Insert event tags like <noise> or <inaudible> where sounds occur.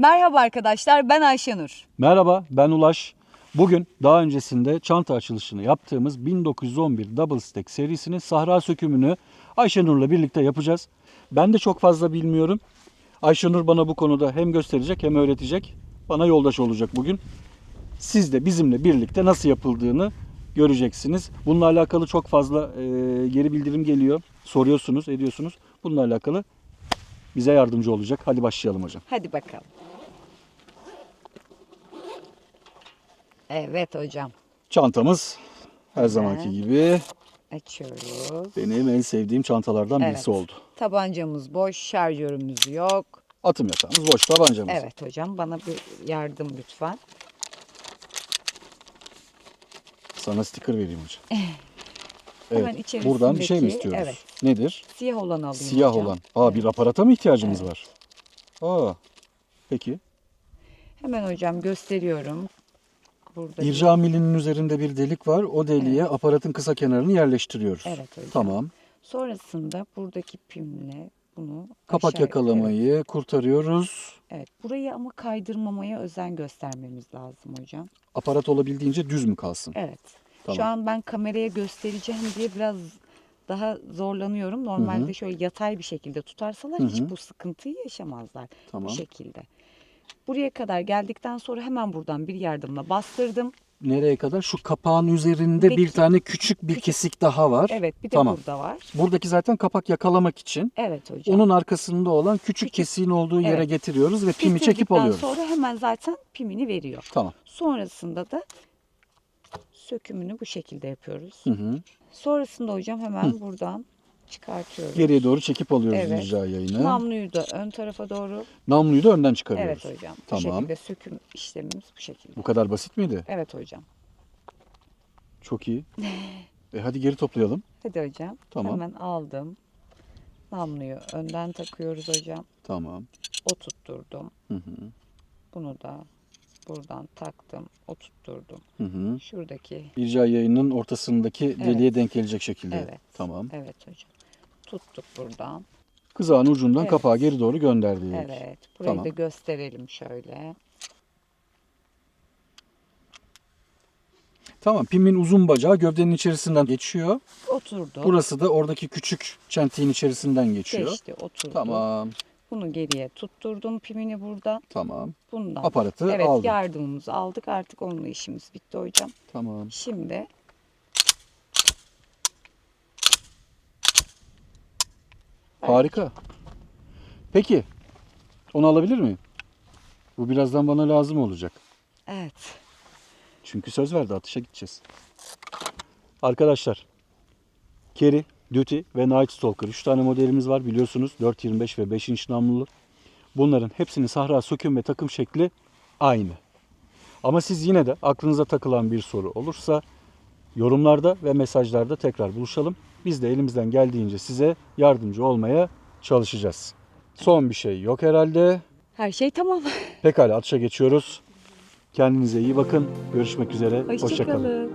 Merhaba arkadaşlar ben Ayşenur. Merhaba ben Ulaş. Bugün daha öncesinde çanta açılışını yaptığımız 1911 Double Stack serisinin sahra sökümünü Ayşenur'la birlikte yapacağız. Ben de çok fazla bilmiyorum. Ayşenur bana bu konuda hem gösterecek hem öğretecek. Bana yoldaş olacak bugün. Siz de bizimle birlikte nasıl yapıldığını göreceksiniz. Bununla alakalı çok fazla e, geri bildirim geliyor. Soruyorsunuz, ediyorsunuz. Bununla alakalı bize yardımcı olacak. Hadi başlayalım hocam. Hadi bakalım. Evet hocam Çantamız her zamanki gibi açıyoruz. benim en sevdiğim çantalardan Evet. birisi oldu. Tabancamız boş, şarjörümüz yok. Atım yatağımız boş tabancamız. Evet hocam bana bir yardım lütfen. Sana sticker vereyim hocam. <laughs> Hemen Evet. Buradan bir şey mi içerisindeki- istiyoruz? evet. Nedir? Siyah olanı alayım Siyah hocam. olan. Aa bir aparata mı ihtiyacımız var? Aa. Peki. Hemen hocam gösteriyorum. Burada İrca milinin üzerinde bir delik var. O deliğe aparatın kısa kenarını yerleştiriyoruz. Evet hocam. Tamam. Sonrasında buradaki pimle bunu Kapak yakalamayı kurtarıyoruz. Evet, evet. Burayı ama kaydırmamaya özen göstermemiz lazım hocam. Aparat olabildiğince düz mü kalsın? Evet. Şu Tamam. an ben kameraya göstereceğim diye biraz daha zorlanıyorum. Normalde şöyle yatay bir şekilde tutarsalar Hı hiç bu sıkıntıyı yaşamazlar. Tamam. Bu şekilde. Buraya kadar geldikten sonra hemen buradan bir yardımla bastırdım. Nereye kadar? Şu kapağın üzerinde bir Peki. tane küçük bir Küçük. kesik daha var. Evet, bir de Tamam. burada var. Buradaki zaten kapak yakalamak için Evet hocam. onun arkasında olan küçük Küçük. kesiğin olduğu yere Evet. getiriyoruz ve pimi çekip alıyoruz. sonra hemen zaten pimini veriyor. Tamam. Sonrasında da sökümünü bu şekilde yapıyoruz. Hı hı. Sonrasında hocam hemen buradan çıkartıyoruz. Geriye doğru çekip alıyoruz Evet. rica yayını. Namluyu da ön tarafa doğru. Namluyu da önden çıkarıyoruz. Evet hocam. Bu Tamam. şekilde söküm işlemimiz bu şekilde. Bu kadar basit miydi? Evet hocam. Çok iyi. <laughs> e hadi geri toplayalım. Hadi hocam. Tamam. Hemen aldım. Namluyu önden takıyoruz hocam. Tamam. Oturtturdum. Hı hı. Bunu da buradan taktım. Oturtturdum. Hı hı. Şuradaki İrca yayının ortasındaki deliğe denk gelecek şekilde. Evet. Tamam. evet hocam. Tuttuk buradan. Kızağın ucundan Evet. kapağı geri doğru gönderdik. Evet. Burayı Tamam. da gösterelim şöyle. Tamam. Pimin uzun bacağı gövdenin içerisinden geçiyor. Oturdu. Burası da oradaki küçük çentiğin içerisinden geçiyor. Geçti. Oturdu. Tamam. Bunu geriye tutturdum pimini buradan. Tamam. Bundan. Aparatı evet aldım. yardımımızı aldık. Artık onunla işimiz bitti hocam. Tamam. Şimdi Harika. Peki. Onu alabilir miyim? Bu birazdan bana lazım olacak. evet. Çünkü söz verdi atışa gideceğiz. Arkadaşlar. Kerry, Duty ve Night Stalker 3 tane modelimiz var biliyorsunuz. 4.25 ve 5 inç namlulu. Bunların hepsinin sahra söküm ve takım şekli aynı. Ama siz yine de aklınıza takılan bir soru olursa yorumlarda ve mesajlarda tekrar buluşalım. Biz de elimizden geldiğince size yardımcı olmaya çalışacağız. Son bir şey yok herhalde. Her şey tamam. Pekala atışa geçiyoruz. Kendinize iyi bakın. Görüşmek üzere. Hoşçakalın. Hoşça kalın.